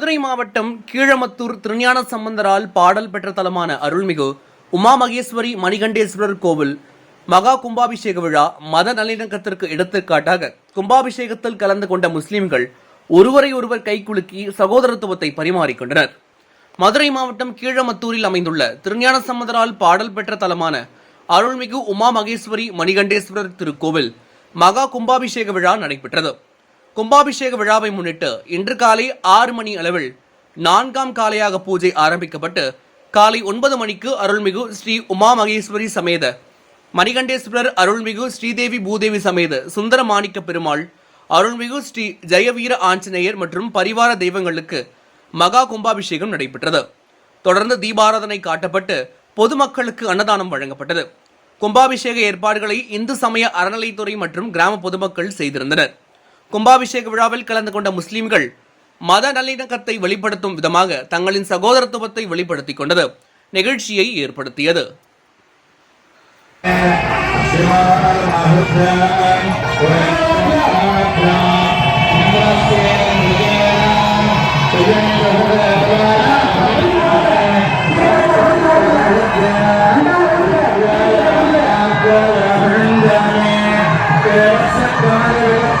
மதுரை மாவட்டம் கீழமத்தூர் திருஞான சம்பந்தரால் பாடல் பெற்ற தலமான அருள்மிகு உமா மகேஸ்வரி மணிகண்டேஸ்வரர் கோவில் மகா கும்பாபிஷேக விழா மத நல்லிணக்கத்திற்கு எடுத்துக்காட்டாக கும்பாபிஷேகத்தில் கலந்து கொண்ட முஸ்லிம்கள் ஒருவரை ஒருவர் கைக்குலுக்கி சகோதரத்துவத்தை பரிமாறிக்கொண்டனர். மதுரை மாவட்டம் கீழமத்தூரில் அமைந்துள்ள திருஞான சம்பந்தரால் பாடல் பெற்ற தலமான அருள்மிகு உமா மகேஸ்வரி மணிகண்டேஸ்வரர் திருக்கோவில் மகா கும்பாபிஷேக விழா நடைபெற்றது. கும்பாபிஷேக விழாவை முன்னிட்டு இன்று காலை ஆறு மணி அளவில் நான்காம் காலையாக பூஜை ஆரம்பிக்கப்பட்டு காலை ஒன்பது மணிக்கு அருள்மிகு ஸ்ரீ உமா மகேஸ்வரி சமேத மணிகண்டேஸ்வரர் அருள்மிகு ஸ்ரீதேவி பூதேவி சமேத சுந்தர மாணிக்க பெருமாள் அருள்மிகு ஸ்ரீ ஜெயவீர ஆஞ்சநேயர் மற்றும் பரிவார தெய்வங்களுக்கு மகா கும்பாபிஷேகம் நடைபெற்றது. தொடர்ந்து தீபாராதனை காட்டப்பட்டு பொதுமக்களுக்கு அன்னதானம் வழங்கப்பட்டது. கும்பாபிஷேக ஏற்பாடுகளை இந்து சமய அறநிலைத்துறை மற்றும் கிராம பொதுமக்கள் செய்திருந்தனர். கும்பாபிஷேக விழாவில் கலந்து கொண்ட முஸ்லிம்கள் மத நல்லிணக்கத்தை வெளிப்படுத்தும் விதமாக தங்களின் சகோதரத்துவத்தை வெளிப்படுத்திக் கொண்டது நிகழ்ச்சியை ஏற்படுத்தியது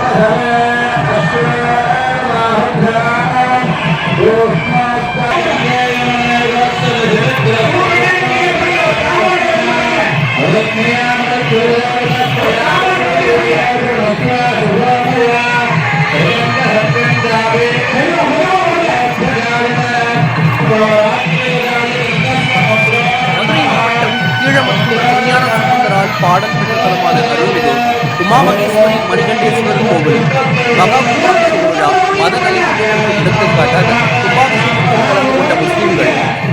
Yeah. பாடல் பெற்ற தலமான உமாமகேஸ்வரி மணிகண்டேஸ்வரர் கோவில். மகா விழா மத நல்லிணக்கத்திற்கு எடுத்துக்காட்டாக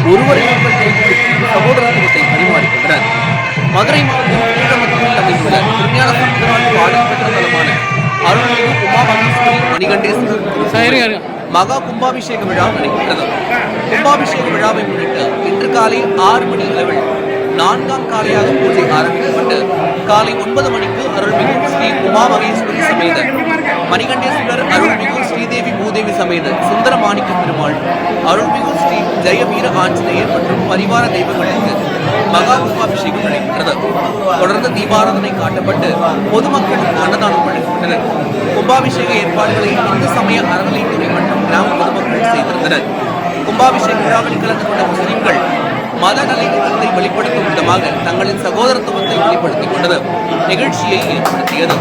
ஒருவரை ஒருவர் சகோதரத்துவத்தை பரிமாறிக்கொண்டனர் மதுரை மாவட்டம் கீழமத்தூரில் அமைந்துள்ள திருஞான சம்பந்தரால் பாடல் பெற்ற தலமான அருள்மிகு உமாமகேஸ்வரி மணிகண்டேஸ்வரர் மகா கும்பாபிஷேக விழா நடைபெற்றது. கும்பாபிஷேக விழாவை முன்னிட்டு இன்று காலை ஆறு மணி அளவில் நான்காம் காலையாக பூஜை ஆரம்பிக்கப்பட்டு காலை ஒன்பது மணிக்கு அருள்மிகு ஸ்ரீ உமா மகேஸ்வரி சமேத மணிகண்டேஸ்வரர் சமேத சுந்தர மாணிக்க பெருமாள் அருள்மிகு ஸ்ரீ ஜெயவீர ஆஞ்சநேயர் மற்றும் பரிவார தெய்வங்களுக்கு மகா கும்பாபிஷேகம் நடைபெற்றது தொடர்ந்து தீபாராதனை காட்டப்பட்டு பொதுமக்களுக்கு அன்னதானம் வழங்கப்பட்டனர். கும்பாபிஷேக ஏற்பாடுகளை இந்து சமய அறநிலையத்துறை மற்றும் கிராம பொதுமக்கள் செய்திருந்தனர். கும்பாபிஷேக விழாவில் கலந்து கொண்ட முஸ்லிம்கள் மத நலத்தை வெளிப்படுத்தும் விதமாக தங்களின் சகோதரத்துவத்தை வெளிப்படுத்திக் கொண்டது நிகழ்ச்சியை ஏற்படுத்தியது.